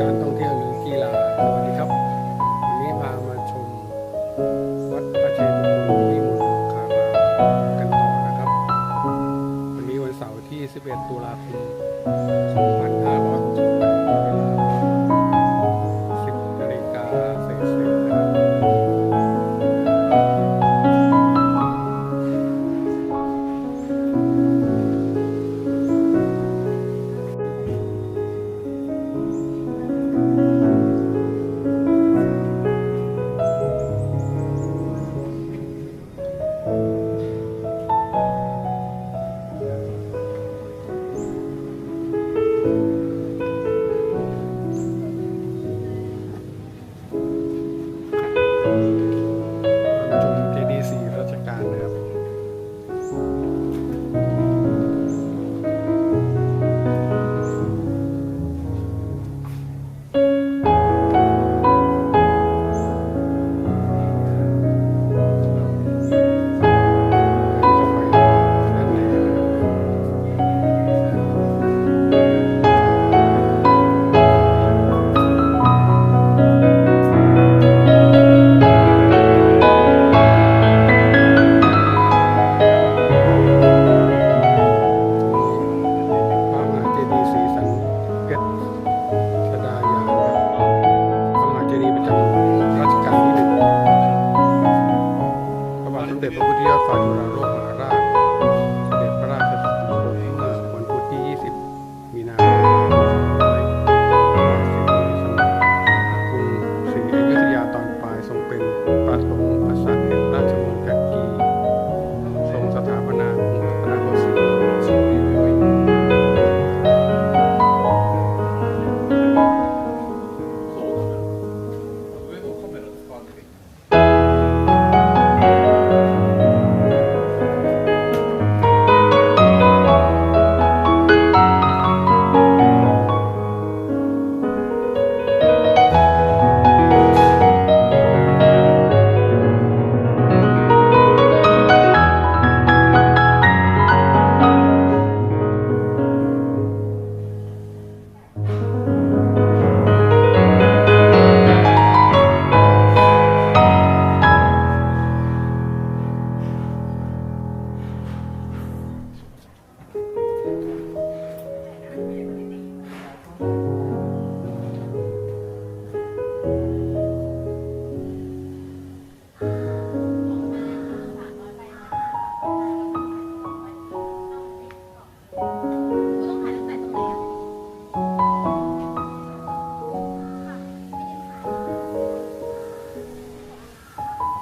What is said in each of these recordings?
การท่องเที่ยวหรือกีฬาสวัสดีครับ วันนี้พามาชมวัดพระเชตุพนวิมลคารามกันต่อนะครับ วันนี้วันเสาร์ที่ 11 ตุลาคม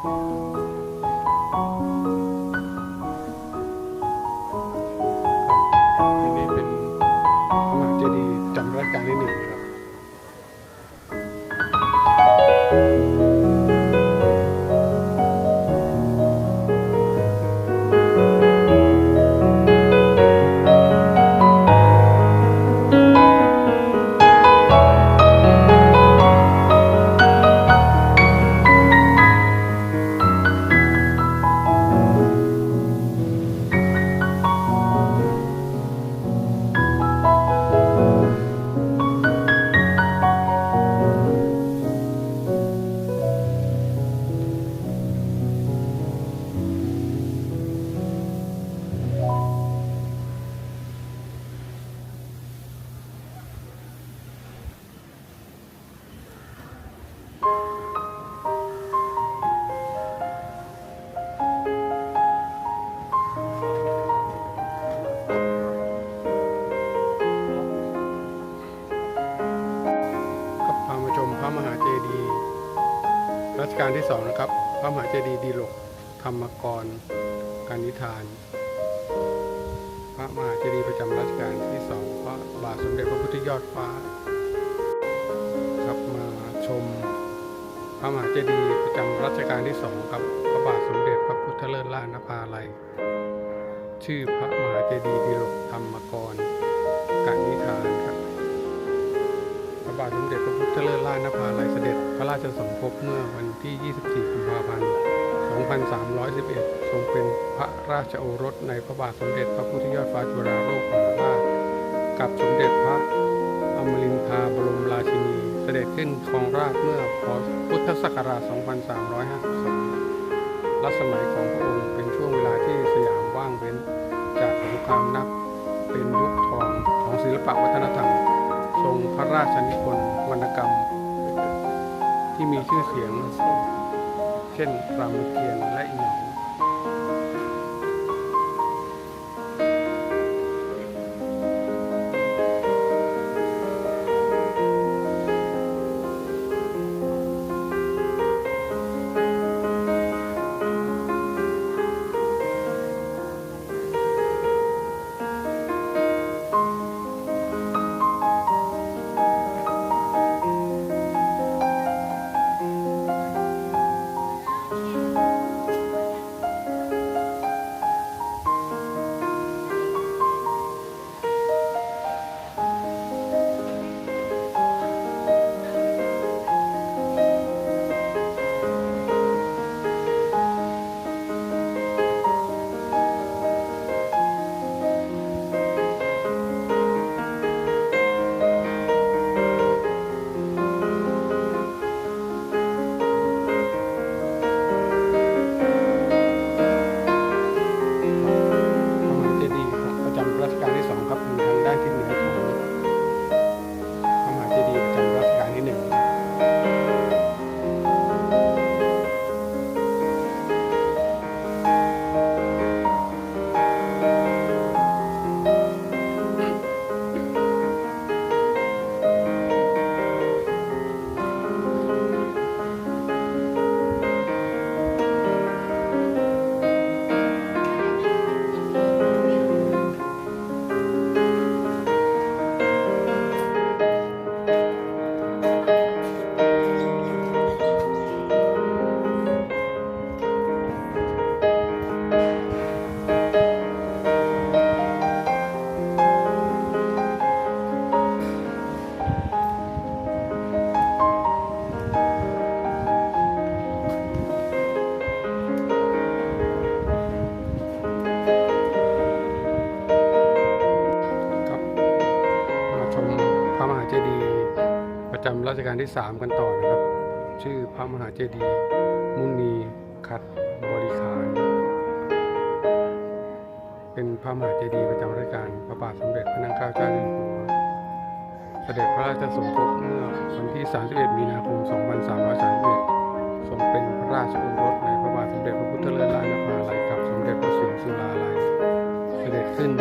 ที่ ที่สองนะครับ พระมหาเจดีย์ดีหลกธรรมกรการนิทาน พระมหาเจดีย์ประจำรัชกาลที่สองพระบาทสมเด็จพระพุทธยอดฟ้า ครับมาชม พระมหาเจดีย์ประจำรัชกาลที่สองครับ พระบาทสมเด็จพระพุทธเลิศล่านภาลัยชื่อพระมหาเจดีย์ดีหลกธรรมกรการนิทานครับ ระบาทสมเด็จพระพุทธเลิศล่านภาลัยเสด็จพระราชสมภพเมื่อวันที่ 24 กุมภาพันธ์ 2311 ทรงเป็นพระราชโอรสในพระบาทสมเด็จพระพุทธยอดฟ้าจุฬาโลกมหาราชกับสมเด็จพระอมรินทราบรมราชินี เสด็จขึ้นครองราชเมื่อพพุทธศักราช 2352 รัชสมัยของพระองค์เป็นช่วงเวลาที่สยามว่างเว้น จากสงครามนับเป็นยุคทองของศิลปวัฒนธรรม ทรงพระราชนิพนธ์วรรณกรรม ที่มีชื่อเสียง เช่นรามเกียรติ์และอีหนอง จำรัชกาลที่ 3 กันต่อนะครับ ชื่อพระมหาเจดีย์มุนีขัดบริขาร เป็นพระมหาเจดีย์ประจำรัชกาลพระบาทสมเด็จพระนางเกล้าเจ้าอยู่หัวเสด็จพระราชสมภพเมื่อวันที่ 31 มีนาคม 2331ทรงเป็นพระราชโอรสในพระบาทสมเด็จพระพุทธเลิศล้านนภาลัยกับสมเด็จพระศรีสุราลัย เสด็จขึ้น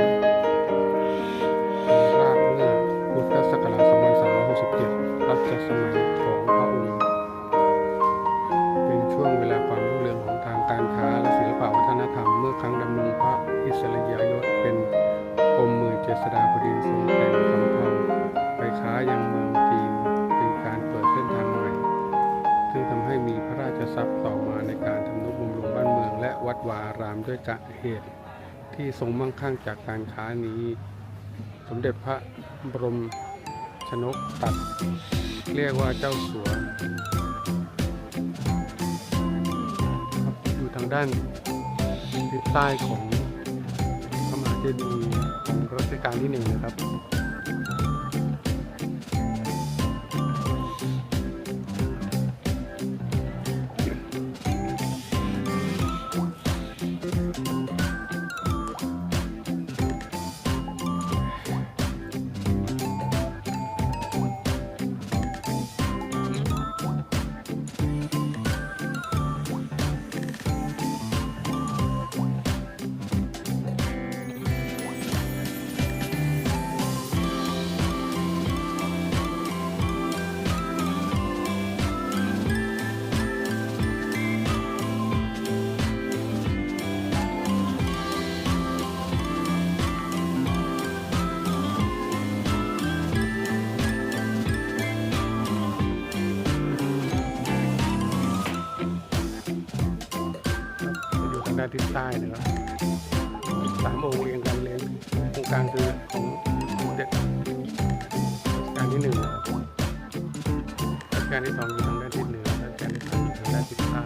มีพระทรัพย์ต่อมาในการทำนุบำรุงบ้านเมือง และวัดวารามด้วยกะเหตุที่ทรงมั่งคั่งจากการค้านี้ สมเด็จพระบรมชนกตัด เรียกว่าเจ้าสัวครับอยู่ทางด้านทิศใต้ของพระมหาเจดีย์ของรัชกาลที่หนึ่งนะครับางด้านะสามองค์เรียงกันเลยตรงกลางคือของสมเด็จการที่หนึ่งนะการที่สองอยู่ทางด้านทิศเหนือและการที่สามอยู่ทางด้านทิศใต้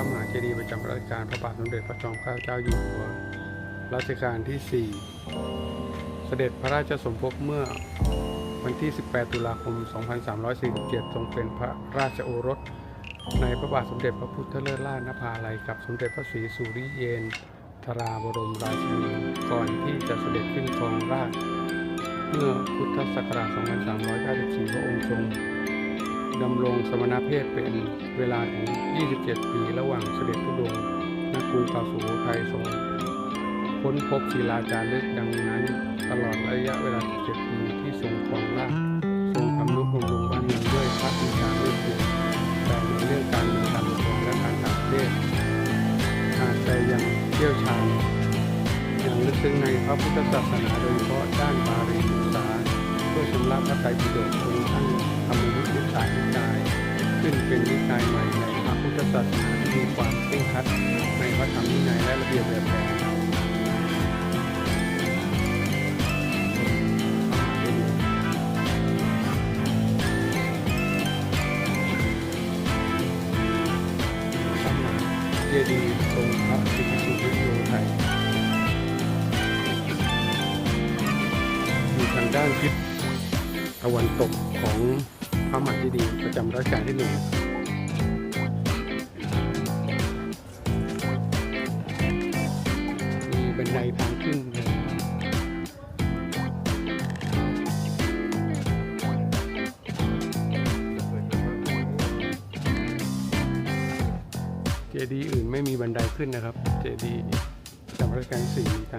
ระมหาเจดีย์ประจำรัชกาลพระบาทสมเด็จพระจอมเกล้าเจ้าอยู่หัวรัชกาลที่ 4 เสด็จพระราชสมภพเมื่อวันที่ 18 ตุลาคม 2347 ทรงเป็นพระราชโอรส ในพระบาทสมเด็จพระพุทธเลิศล่านภาลัยกับสมเด็จพระศรีสุริเยนทราบรมราชินีก่อนที่จะเสด็จขึ้นครองราชเมื่อพุทธศักราช 2394 พระองค์ทรง ดำรงสมณเพศเป็นเวลาถึง 27 ปีระหว่างเสด็จทุดงค์ณกรุงเก่าสุโขทัยทรงค้นพบศิลาจารึกดังนั้น ตลอดระยะเวลา 17 ปีที่ทรงครองราชทรงทำนุบำรุงบ้านเมืองด้วยพระวิชาด้วยตัวแต่ในเรื่องการเมืองการปกครองและการต่างประเทศอาจจะยังเชี่ยวชาญอย่างลึกซึ้งในพระพุทธศาสนาโดยเฉพาะด้านบาลีภาษาเพื่อชำระพระไตรปิฎก นิสายนิกาย ขึ้นเป็นนิกายใหม่ในพระพุทธศาสนาที่มีความเคร่งครัดในพระธรรมวินัยและระเบียบแบบแผนเจดีย์ทรงพระสิริสุริโยไทยอยู่ทางด้านทิศตะวันตกของ พระมหาเจดีย์ประจำรัชกาลที่หนึ่งมีบันไดทางขึ้นเลยเจดีย์อื่นไม่มีบันไดขึ้นนะครับ เจดีย์ประจำรัชกาลที่สี่มีแต่